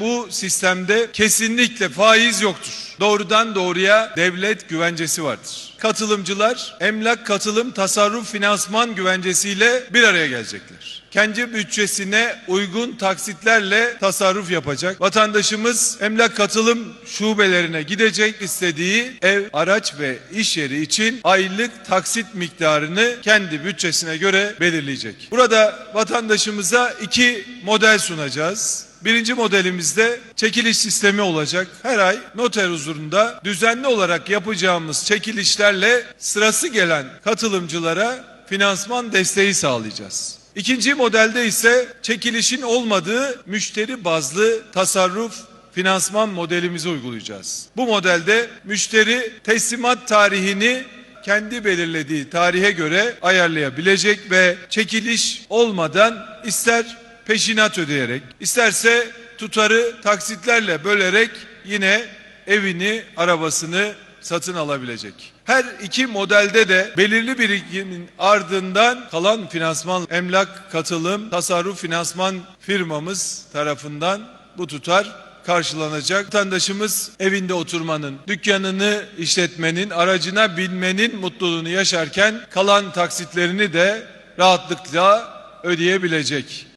Bu sistemde kesinlikle faiz yoktur. Doğrudan doğruya devlet güvencesi vardır. Katılımcılar emlak katılım tasarruf finansman güvencesiyle bir araya gelecekler. Kendi bütçesine uygun taksitlerle tasarruf yapacak. Vatandaşımız emlak katılım şubelerine gidecek istediği ev, araç ve iş yeri için aylık taksit miktarını kendi bütçesine göre belirleyecek. Burada vatandaşımıza iki model sunacağız. Birinci modelimizde çekiliş sistemi olacak. Her ay noter huzurunda düzenli olarak yapacağımız çekilişlerle sırası gelen katılımcılara finansman desteği sağlayacağız. İkinci modelde ise çekilişin olmadığı müşteri bazlı tasarruf finansman modelimizi uygulayacağız. Bu modelde müşteri teslimat tarihini kendi belirlediği tarihe göre ayarlayabilecek ve çekiliş olmadan ister peşinat ödeyerek, isterse tutarı taksitlerle bölerek yine evini, arabasını satın alabilecek. Her iki modelde de belirli birikimin ardından kalan finansman, emlak, katılım, tasarruf finansman firmamız tarafından bu tutar karşılanacak. Vatandaşımız evinde oturmanın, dükkanını işletmenin, aracına binmenin mutluluğunu yaşarken kalan taksitlerini de rahatlıkla ödeyebilecek.